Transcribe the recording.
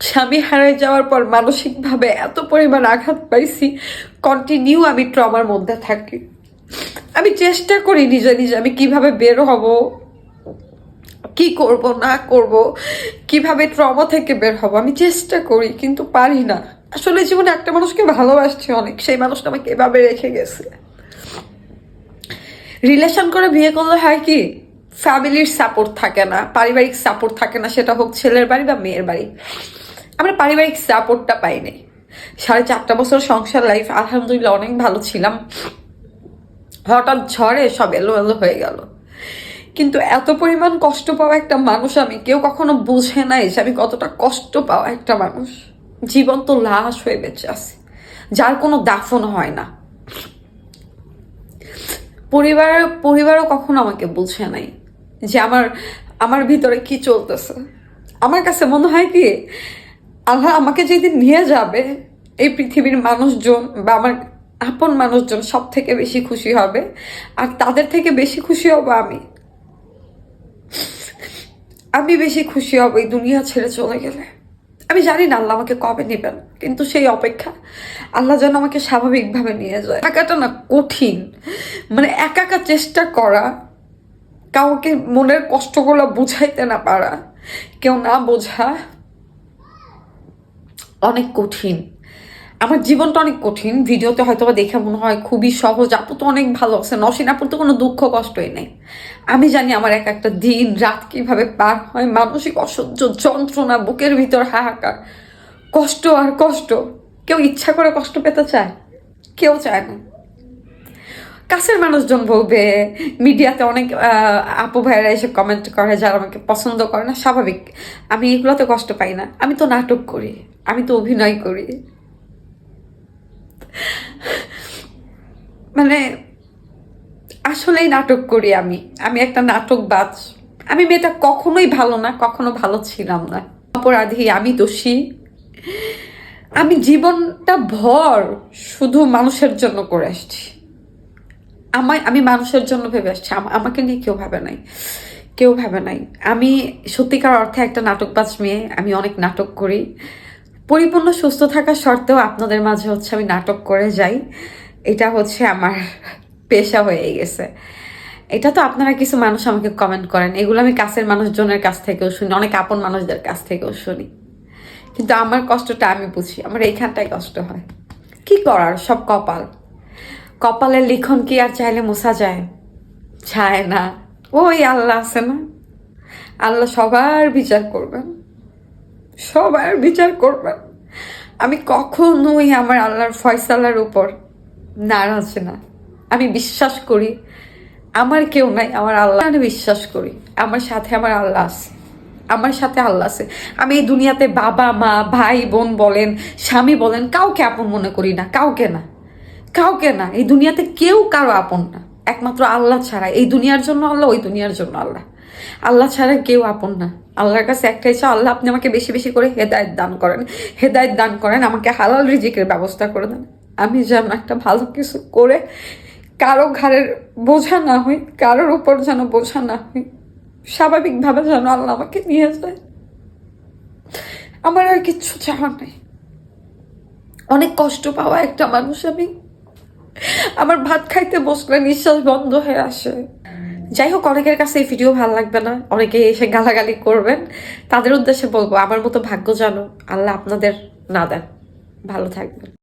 স্বামী হারাই যাওয়ার পর মানসিকভাবে এত পরিমাণ আঘাত পাইছি কন্টিনিউ আমি ট্রমার মধ্যে থাকি। আমি চেষ্টা করি নিজে নিজে আমি কীভাবে বের হব, কি করব, না করব, কীভাবে ট্রমা থেকে বের হব, আমি চেষ্টা করি কিন্তু পারি না। আসলে জীবনে একটা মানুষকে ভালোবাসছি অনেক, সেই মানুষটা আমাকে এভাবে রেখে গেছে। রিলেশন করে বিয়ে করলে হয় কি ফ্যামিলির সাপোর্ট থাকে না, পারিবারিক সাপোর্ট থাকে না, সেটা হোক ছেলের বাড়ি বা মেয়ের বাড়ি। আমরা পারিবারিক সাপোর্টটা পাইনি। সাড়ে চারটা বছর সংসার লাইফ আলহামদুলিল্লাহ অনেক ভালো ছিলাম। হঠাৎ ঝড়ে সব এলো এলো হয়ে গেল। কিন্তু এত পরিমাণ কষ্ট পাওয়া একটা মানুষ আমি, কেউ কখনো বুঝে নাই যে আমি কতটা কষ্ট পাওয়া একটা মানুষ। জীবন তো লাশ হয়ে বেঁচে আছে, যার কোনো দাফন হয় না। পরিবার, পরিবারও কখনো আমাকে বুঝে নাই যে আমার আমার ভিতরে কি চলতেছে। আমার কাছে মনে হয় কি আল্লাহ আমাকে যেদিন নিয়ে যাবে, এই পৃথিবীর মানুষজন বা আমার আপন মানুষজন সব থেকে বেশি খুশি হবে। আর তাদের থেকে বেশি খুশি হব আমি। আমি বেশি খুশি হব এই দুনিয়া ছেড়ে চলে গেলে। আমি জানি না আল্লাহ আমাকে কবে নেবেন, কিন্তু সেই অপেক্ষা আল্লাহ যেন আমাকে স্বাভাবিকভাবে নিয়ে যায়। একাটা না কঠিন। মানে একা একা চেষ্টা করা, কাউকে মনের কষ্টগুলো বুঝাইতে না পারা, কেউ না বোঝা অনেক কঠিন। আমার জীবনটা অনেক কঠিন। ভিডিওতে হয়তো দেখে মনে হয় খুবই সহজ। আপু তো অনেক ভালো আছে। নসীন আপুর তো কোনো দুঃখ কষ্টই নেই। আমি জানি আমার এক একটা দিন, রাত কীভাবে পার হয়। মানসিক অসহ্য যন্ত্রণা, বুকের ভিতর হাহাকার। কষ্ট আর কষ্ট। কেউ ইচ্ছা করে কষ্ট পেতে চায়? কেউ চায় না। কাছের মানুষজন বলবে, মিডিয়াতে অনেক আপু ভাইয়েরা এসে কমেন্ট করে যারা আমাকে পছন্দ করে না, স্বাভাবিক। আমি এগুলোতে কষ্ট পাই না। আমি তো নাটক করি, আমি তো অভিনয় করি। মানে আসলেই নাটক করি আমি। আমি একটা নাটকবাজ। আমি মেয়েটা কখনোই ভালো না, কখনো ভালো ছিলাম না। অপরাধী, আমি দোষী। আমি জীবনটা ভর শুধু মানুষের জন্য করে আসছি। আমায় আমি মানুষের জন্য ভেবে আসছি। আমাকে নিয়ে কেউ ভাবে নাই। কেউ ভাবে নাই। আমি সত্যিকার অর্থে একটা নাটকবাজ মেয়ে। আমি অনেক নাটক করি। পরিপূর্ণ সুস্থ থাকা সত্ত্বেও আপনাদের মাঝে হচ্ছে আমি নাটক করে যাই। এটা হচ্ছে আমার পেশা হয়ে গেছে। এটা তো আপনারা কিছু মানুষ আমাকে কমেন্ট করেন। এগুলো আমি কাছের মানুষজনের কাছ থেকেও শুনি। অনেক আপন মানুষদের কাছ থেকেও শুনি। কিন্তু আমার কষ্টটা আমি বুঝি। আমার এইখানটাই কষ্ট হয়। কি করার? সব কপাল। কপালের লিখন কি আর চাইলে মোছা যায়? চায় না। ওই আল্লাহ আছে না? আল্লাহ সবার বিচার করবেন। সবার বিচার করবেন। আমি কখনোই আমার আল্লাহর ফয়সালার উপর নারাজ না। আমি বিশ্বাস করি, আমার কেউ নাই, আমার আল্লাহ আমি বিশ্বাস করি। আমার সাথে আমার আল্লাহ আছে। আমার সাথে আল্লাহ আছে। আমি এই দুনিয়াতে বাবা, মা, ভাই, বোন বলেন, স্বামী বলেন, কাউকে আপন মনে করি না, কাউকে না। কাউকে না, এই দুনিয়াতে কেউ কারও আপন না। একমাত্র আল্লাহ ছাড়া। এই দুনিয়ার জন্য আল্লাহ, ওই দুনিয়ার জন্য আল্লাহ। আল্লাহ ছাড়া কেউ আপন না। আল্লাহর কাছে একটাই চাও আল্লাহ আপনি আমাকে বেশি বেশি করে হেদায়ত দান করেন, হেদায়ত দান করেন, আমাকে হালাল রিজিকের ব্যবস্থা করে দেন। আমি যেন একটা ভালো কিছু করে কারও ঘাড়ের বোঝা না হই, কারোর উপর যেন বোঝা না হই, স্বাভাবিকভাবে যেন আল্লাহ আমাকে নিয়ে যায়। আমার আর কিচ্ছু চাওয়ার নেই। অনেক কষ্ট পাওয়া একটা মানুষ আমি। আমার ভাত খাইতে বসলে নিঃশ্বাস বন্ধ হয়ে আসে। যাই হোক, অনেকের কাছে এই ভিডিও ভালো লাগবে না। অনেকে এসে গালাগালি করবেন। তাদের উদ্দেশ্যে বলব, আমার মতো ভাগ্য জানো, আল্লাহ আপনাদের না দেন। ভালো থাকবেন।